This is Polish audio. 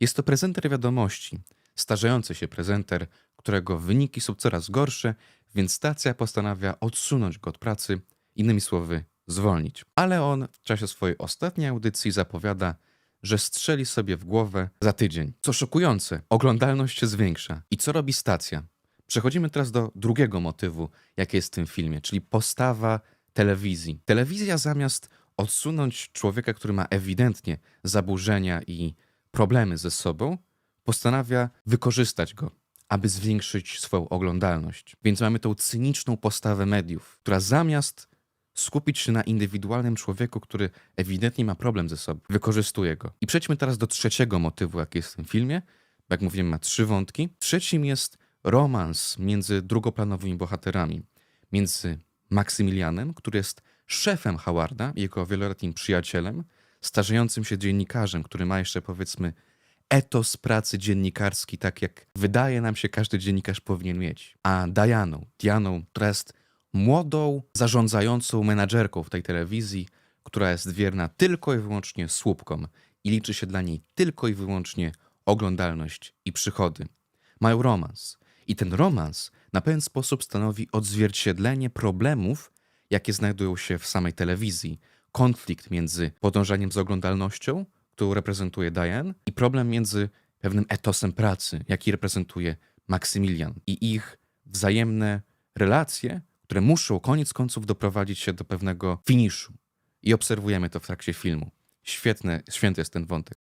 Jest to prezenter wiadomości, starzejący się prezenter, którego wyniki są coraz gorsze, więc stacja postanawia odsunąć go od pracy, innymi słowy, zwolnić. Ale on w czasie swojej ostatniej audycji zapowiada, że strzeli sobie w głowę za tydzień. Co szokujące, oglądalność się zwiększa. I co robi stacja? Przechodzimy teraz do drugiego motywu, jaki jest w tym filmie, czyli postawa telewizji. Telewizja zamiast odsunąć człowieka, który ma ewidentnie zaburzenia i problemy ze sobą, postanawia wykorzystać go, aby zwiększyć swoją oglądalność. Więc mamy tą cyniczną postawę mediów, która zamiast skupić się na indywidualnym człowieku, który ewidentnie ma problem ze sobą, wykorzystuje go. I przejdźmy teraz do trzeciego motywu, jaki jest w tym filmie. Jak mówiłem, ma trzy wątki. Trzecim jest romans między drugoplanowymi bohaterami. Między Maksymilianem, który jest szefem Howarda, jego wieloletnim przyjacielem, starzejącym się dziennikarzem, który ma jeszcze powiedzmy etos pracy dziennikarski, tak jak wydaje nam się każdy dziennikarz powinien mieć. A Dianą, Dianą, która jest młodą, zarządzającą menadżerką w tej telewizji, która jest wierna tylko i wyłącznie słupkom i liczy się dla niej tylko i wyłącznie oglądalność i przychody. Mają romans. I ten romans na pewien sposób stanowi odzwierciedlenie problemów, jakie znajdują się w samej telewizji. Konflikt między podążaniem za oglądalnością, którą reprezentuje Diane, i problem między pewnym etosem pracy, jaki reprezentuje Maksymilian, i ich wzajemne relacje, które muszą koniec końców doprowadzić się do pewnego finiszu. I obserwujemy to w trakcie filmu. Świetne, święty jest ten wątek.